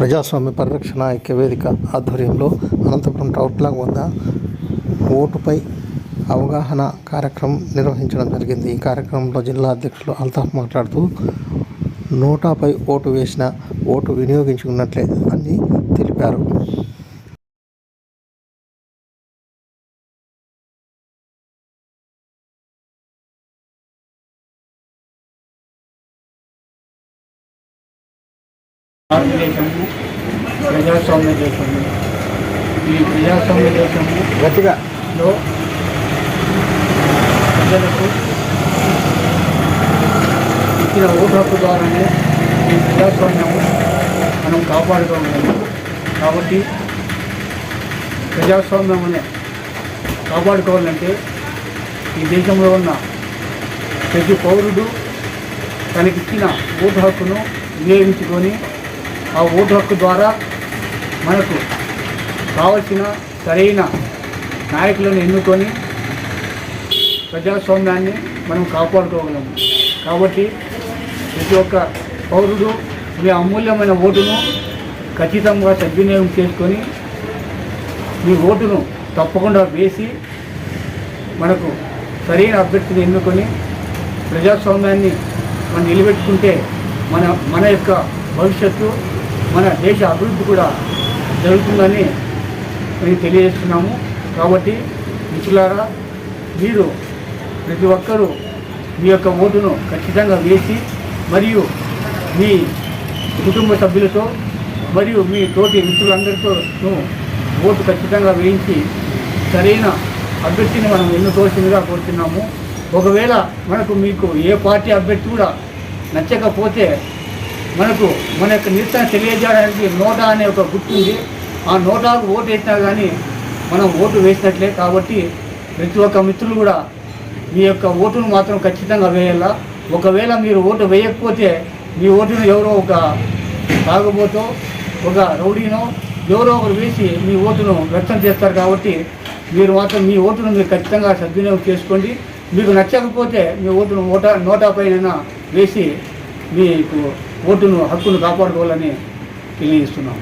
ప్రజాస్వామ్య పరిరక్షణ ఐక్య వేదిక ఆధ్వర్యంలో అనంతపురం టౌట్లాగ్ వద్ద ఓటుపై అవగాహన కార్యక్రమం నిర్వహించడం జరిగింది. ఈ కార్యక్రమంలో జిల్లా అధ్యక్షులు అల్తాఫ్ మాట్లాడుతూ నోటాపై ఓటు వేసిన ఓటు వినియోగించుకున్నట్లే అని తెలిపారు. భారతదేశము ప్రజాస్వామ్య దేశము. ఈ ప్రజాస్వామ్య దేశము గట్టిగా. లో ప్రజలకు ఇచ్చిన ఓటు హక్కు ద్వారానే ఈ ప్రజాస్వామ్యము మనం కాపాడుకోగలము కాబట్టి ప్రజాస్వామ్యం అనే కాపాడుకోవాలంటే ఈ దేశంలో ఉన్న ప్రతి పౌరుడు తనకిచ్చిన ఓటు హక్కును వినియోగించుకొని ఆ ఓటు హక్కు ద్వారా మనకు కావలసిన సరైన నాయకులను ఎన్నుకొని ప్రజాస్వామ్యాన్ని మనం కాపాడుకోగలము కాబట్టి ప్రతి ఒక్క పౌరుడు మీ అమూల్యమైన ఓటును ఖచ్చితంగా సద్వినియోగం చేసుకొని మీ ఓటును తప్పకుండా వేసి మనకు సరైన అభ్యర్థిని ఎన్నుకొని ప్రజాస్వామ్యాన్ని మనం నిలబెట్టుకుంటే మన మన యొక్క భవిష్యత్తు మన దేశ అభివృద్ధి కూడా జరుగుతుందని మేము తెలియజేస్తున్నాము. కాబట్టి మిత్రులారా మీరు ప్రతి ఒక్కరూ మీ యొక్క ఓటును ఖచ్చితంగా వేసి మరియు మీ కుటుంబ సభ్యులతో మరియు మీ తోటి మిత్రులందరితో ఓటు ఖచ్చితంగా వేయించి సరైన అభ్యర్థిని మనం ఎన్నుకోవాల్సిందిగా కోరుతున్నాము. ఒకవేళ మనకు మీకు ఏ పార్టీ అభ్యర్థి కూడా నచ్చకపోతే మనకు మన యొక్క నిరసన తెలియజేయడానికి నోటా అనే ఒక గుర్తు ఉంది. ఆ నోటాకు ఓటు వేసినా కానీ మనం ఓటు వేసినట్లే కాబట్టి ప్రతి ఒక్క మిత్రులు కూడా మీ యొక్క ఓటును మాత్రం ఖచ్చితంగా వేయాలా? ఒకవేళ మీరు ఓటు వేయకపోతే మీ ఓటును ఎవరో ఒక తాగుబోతో ఒక రౌడీనో ఎవరో ఒకరు వేసి మీ ఓటును వ్యక్తం చేస్తారు కాబట్టి మీరు మాత్రం మీ ఓటును మీరు ఖచ్చితంగా సద్వినియోగం చేసుకోండి. మీకు నచ్చకపోతే మీ ఓటును ఓటా నోటాపైన వేసి మీకు ఓటును హక్కును కాపాడుకోవాలని తెలియజేస్తున్నాం.